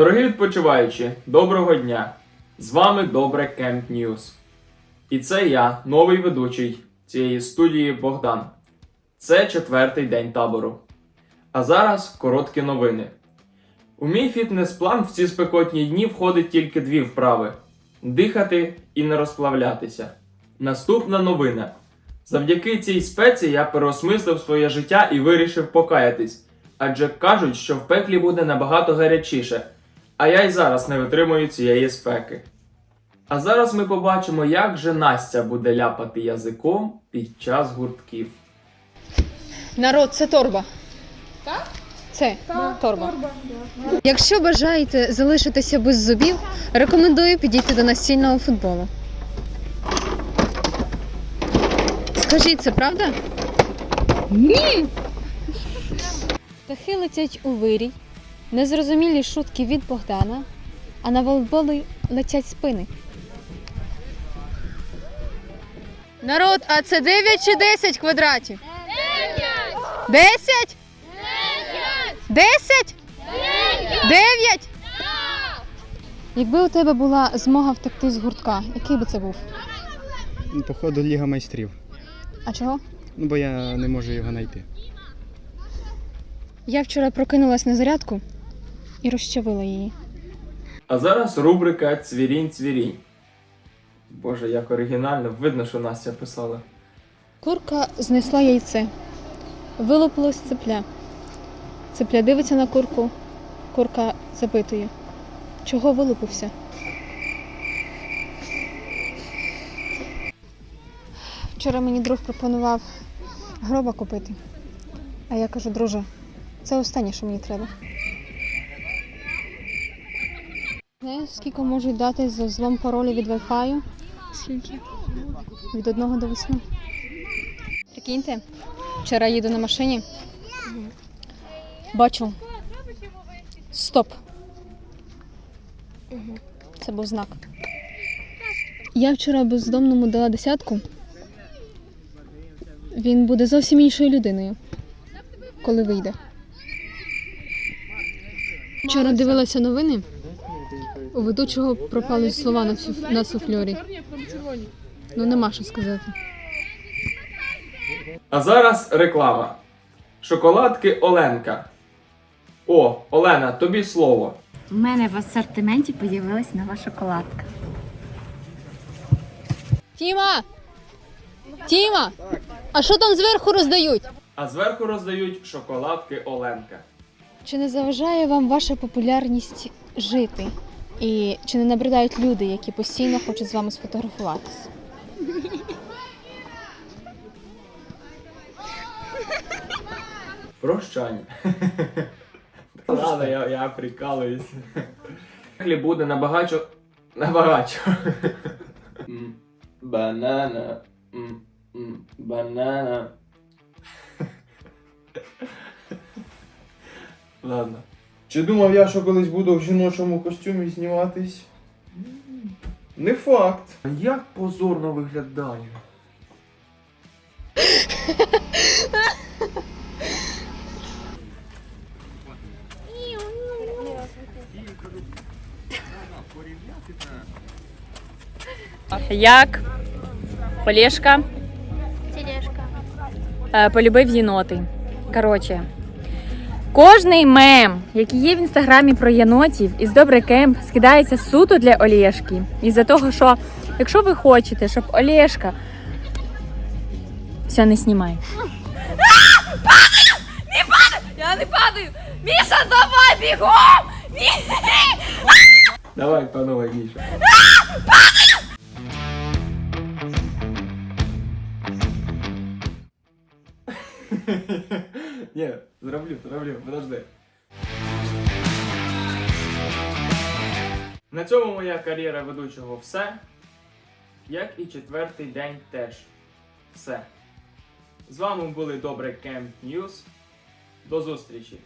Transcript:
Дорогі відпочиваючі, доброго дня! З вами Добре Кемп Ньюз. І це я, новий ведучий цієї студії Богдан. Це четвертий день табору. А зараз короткі новини. У мій фітнес-план в ці спекотні дні входить тільки дві вправи: дихати і не розплавлятися. Наступна новина. Завдяки цій спеці я переосмислив своє життя і вирішив покаятись. Адже кажуть, що в пеклі буде набагато гарячіше, а я й зараз не витримую цієї спеки. А зараз ми побачимо, як же Настя буде ляпати язиком під час гуртків. Народ, це торба. Так? Це торба. Торба. Якщо бажаєте залишитися без зубів, рекомендую підійти до настільного футболу. Скажіть, це правда? Ні. Птахи летять у вирій, незрозумілі шутки від Богдана, а на волейболи летять спини. Народ, а це 9 чи 10 квадратів? 10? 10? 9? Якби у тебе була змога втекти з гуртка, який би це був? Ну, Походу Ліга майстрів. А чого? Ну, бо я не можу його знайти. Я вчора прокинулась на зарядку і розчавила її. А зараз рубрика Цвірінь-цвірінь. Боже, як оригінально, видно, що Настя писала. Курка знесла яйце. Вилупилось цепля. Цепля дивиться на курку. Курка запитує. Чого вилупився? Вчора мені друг пропонував гроба купити. А я кажу, друже, це останнє, що мені треба. Скільки можуть дати за злом паролю від Wi-Fi? Скільки? Від одного до восьми. Прикиньте, вчора їду на машині. Бачу. Стоп. Це був знак. Я вчора бездомному дала десятку. Він буде зовсім іншою людиною, коли вийде. Вчора дивилася новини. У ведучого пропали слова на, фі- на суфльорі. Ну нема що сказати. А зараз реклама. Шоколадки Оленка. О, Олена, тобі слово. У мене в асортименті з'явилась нова шоколадка. Тіма! Тіма! А що там зверху роздають? А зверху роздають шоколадки Оленка. Чи не заважає вам ваша популярність жити? І чи не набридають люди, які постійно хочуть з вами сфотографуватися? Прощання. Ладно, я, я прикалуюсь. Пеклі буде набагато. Набагато. М, Банана. М, м, Банана. Ладно. Чи думав я, що колись буду в жіночому костюмі зніматись? Не факт. А Як позорно виглядаю. Як Олешка е, полюбив єноти. Коротше, кожний мем, який є в інстаграмі про єнотів із Добре Кемп, скидається суто для Олешки. Із-за того, що якщо ви хочете, щоб Олешка. Все, не знімай. Не падаю! Я не падаю! Міша, давай бігом! Давай, панове, Міша. Ні, зроблю, зроблю, подожди. На цьому моя кар'єра ведучого все. Як і четвертий день теж. Все. З вами були Добре Кемп Ньюс. До зустрічі!